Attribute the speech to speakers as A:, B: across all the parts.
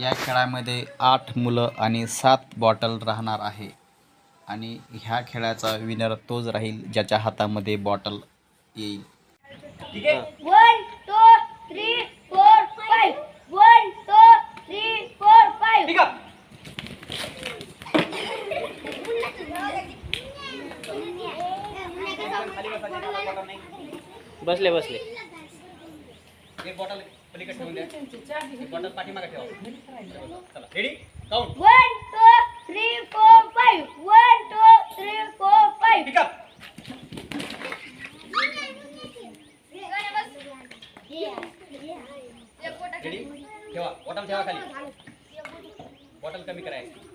A: या खेळामध्ये आठ मुलं आणि सात बॉटल राहणार आहे. आणि ह्या खेळाचा विनर तोच राहील ज्याच्या हातामध्ये बॉटल येईल.
B: बसले बसले.
A: एक बॉटल पलीकडे ठेवून द्या. एक बॉटल पाठीमागे ठेवा. चला ready count
C: One, two, three, four, five. One, two, three, four, five.
A: Pickup ready ठेवा. बॉटल ठेवा खाली. बॉटल कमी करायची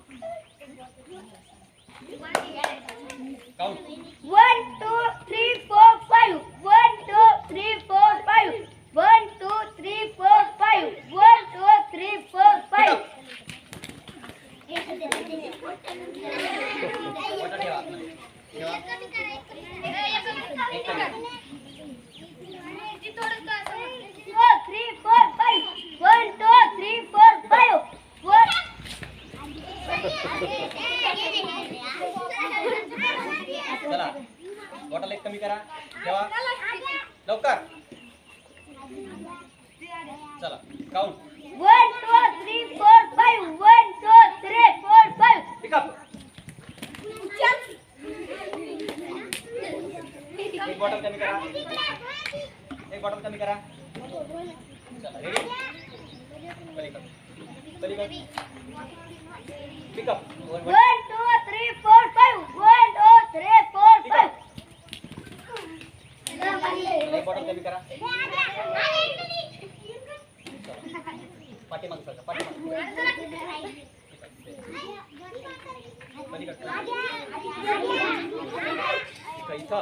A: count
C: One, two, three, four, five. One, two, three, four, five. One, two, three, four, five. One, two, three, four, five.
A: Bottle ठेवा आतमध्ये. ठेवा
C: Two, three, four, five. One, two, three, four, five. One.
A: चला bottle एक कमी करा. ठेवा. लवकर. चला काउंट
C: One, two, three, four, five. One, two, three, four, five.
A: Pickup एक बॉटल कमी करा. एक बॉटल कमी करा. Pickup one one
C: One, two, three, four, five. One, two, three, four, five.
A: एक बॉटल कमी करा. पाठीमाग सरका पाठीमाग. पलीकडे इथं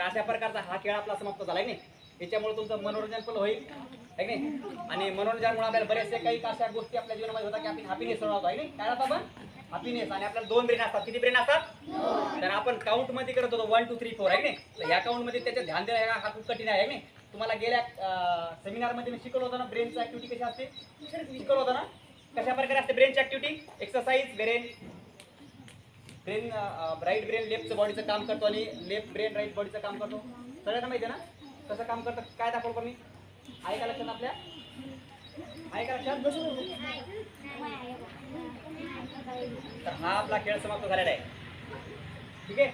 A: तर अशा प्रकारचा हा खेळ आपला समाप्त झाला आहे की नाही? याच्यामुळे तुमचं मनोरंजन पण होईल आहे की नाही? आणि मनोरंजनामुळे आपल्याला बरेचसे काही अशा गोष्टी आपल्या जीवनामध्ये होतात की आपण हॅपीनेस राहतो आहे नाही? काय राहतो आपण हॅपीनेस आणि आपल्याला दोन ब्रेन असतात. किती ब्रेन असतात? तर आपण काउंटमध्ये करत होतो वन टू थ्री फोर आहे की नाही? तर ह्या काउंटमध्ये त्याचं ध्यान देणं हा खूप कठीण आहे की नाही? तुम्हाला गेल्या सेमिनारमध्ये मी शिकवलं होतं ना ब्रेनची ऍक्टिव्हिटी कशी असते? शिकवलं होतं ना? कशा प्रकारे असते ब्रेनची activity exercise brain brain right brain लेफ्टचं बॉडीचं काम करतो आणि लेफ्ट ब्रेन राईट बॉडीचं काम करतो. सगळ्यांना माहिती आहे ना? कसं काम करतं? काय दाखवतो मी आहे का लक्षात आपल्या. आहे का लक्षात. तर हा आपला खेळ समाप्त झालेला आहे. ठीक आहे?